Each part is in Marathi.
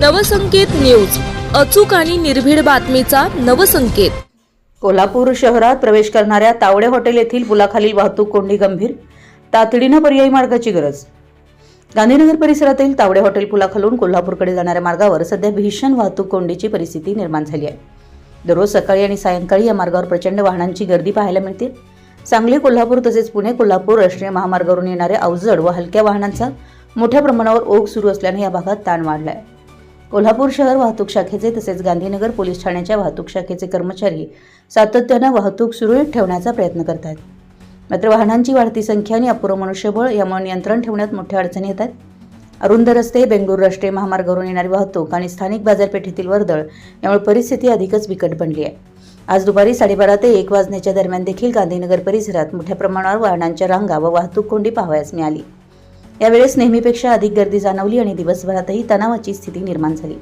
नवसंकेत न्यूज. अचूक आणि निर्भीड बातमीचा नवसंकेत. कोल्हापूर शहरात प्रवेश करणाऱ्या तावडे हॉटेल येथील पुलाखालील वाहतूक कोंडी गंभीर. तातडीनं पर्यायी मार्गाची गरज. गांधीनगर परिसरातील तावडे हॉटेल पुलाखालून कोल्हापूरकडे जाणाऱ्या मार्गावर सध्या भीषण वाहतूक कोंडीची परिस्थिती निर्माण झाली आहे. दररोज सकाळी आणि सायंकाळी या मार्गावर प्रचंड वाहनांची गर्दी पाहायला मिळते. सांगली कोल्हापूर तसेच पुणे कोल्हापूर राष्ट्रीय महामार्गावरून येणाऱ्या अवजड व हलक्या वाहनांचा मोठ्या प्रमाणावर ओघ सुरू असल्याने या भागात ताण वाढला आहे कोल्हापूर शहर वाहतूक शाखेचे तसेच गांधीनगर पोलीस ठाण्याच्या वाहतूक शाखेचे कर्मचारी सातत्यानं वाहतूक सुरळीत ठेवण्याचा प्रयत्न करत आहेत मात्र वाहनांची वाढती संख्या आणि अपुरं मनुष्यबळ यामुळे नियंत्रण ठेवण्यात मोठ्या अडचणी येत आहेत अरुंद रस्ते बेंगळूर राष्ट्रीय महामार्गावरून येणारी वाहतूक आणि स्थानिक बाजारपेठेतील वर्दळ यामुळे परिस्थिती अधिकच बिकट बनली आहे. आज दुपारी साडेबारा ते एक वाजण्याच्या दरम्यान देखील गांधीनगर परिसरात मोठ्या प्रमाणावर वाहनांच्या रांगा व वाहतूक कोंडी पाहावयास मिळाली. यावेळेस नेहमीपेक्षा अधिक गर्दी जाणवली आणि दिवसभरातही तणावाची स्थिती निर्माण झाली.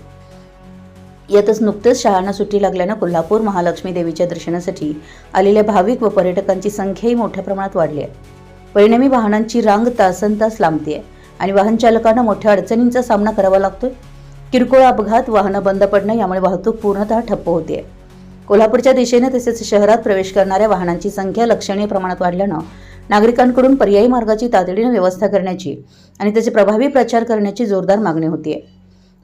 यातच नुकतंच शाळांना सुट्टी लागल्यानं कोल्हापूर महालक्ष्मी देवीच्या दर्शनासाठी आलेल्या भाविक व पर्यटकांची संख्याही मोठ्या प्रमाणात वाढली आहे. परिणामी वाहनांची रांग तासन तास लांबते आणि वाहन चालकांना मोठ्या अडचणींचा सामना करावा लागतोय. किरकोळ अपघात वाहनं बंद पडणं यामुळे वाहतूक पूर्णतः ठप्प होते कोल्हापूरच्या दिशेने तसेच शहरात प्रवेश करणाऱ्या वाहनांची संख्या लक्षणीय प्रमाणात वाढल्यानं नागरिकांकडून पर्यायी मार्गाची तातडीने व्यवस्था करण्याची आणि त्याचे प्रभावी प्रचार करण्याची जोरदार मागणी होतीये.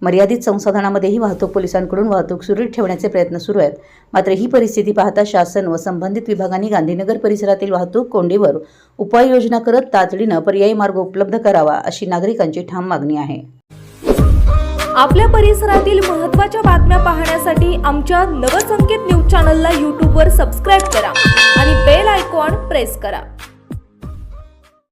मर्यादित संसाधनामध्येही वाहतूक पोलिसांकडून वाहतूक सुरळीत ठेवण्याचे प्रयत्न सुरू आहेत. मात्र ही परिस्थिती पाहता शासन व संबंधित विभागांनी गांधीनगर परिसरातील वाहतूक कोंडीवर उपाययोजना करत तातडीनं पर्यायी मार्ग उपलब्ध करावा अशी नागरिकांची ठाम मागणी आहे. आपल्या परिसरातील महत्त्वाच्या बातम्या पाहण्यासाठी आमच्या नवसंकेत न्यूज चॅनलला यूट्यूबवर सबस्क्राईब करा आणि बेल आयकॉन प्रेस करा.